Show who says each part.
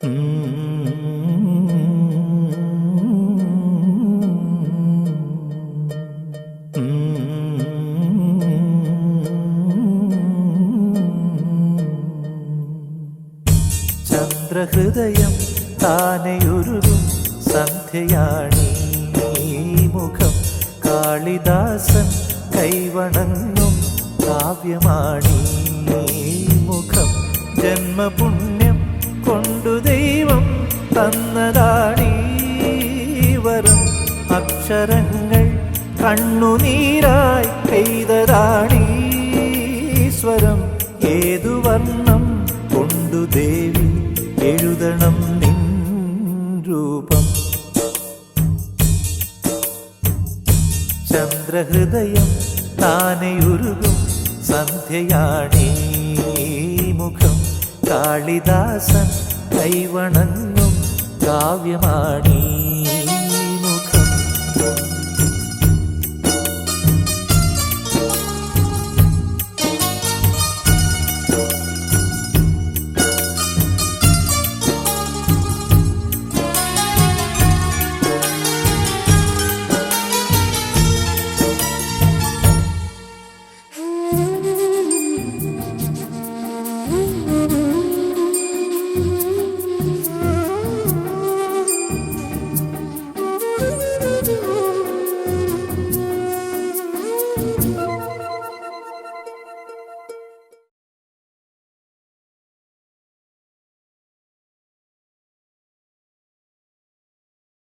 Speaker 1: ചന്ദ്രഹൃദയം താനെയൊരുതും സന്ധ്യയാണി. മുഖം കാളിദാസൻ കൈവണങ്ങും കാവ്യമാണി. മുഖം ദൈവം തന്നതാണീ അക്ഷരങ്ങൾ കണ്ണുനീരായി പെയ്തതാണീ സ്വരം. ഏതു വർണം കൊണ്ടു ദേവി എഴുതണം നിൻ രൂപം? ചന്ദ്രഹൃദയം താനെയുരുകും സന്ധ്യയാണീ മുഖം. കാളിദാസൻ കൈവണങ്ങും കാവ്യമാണീ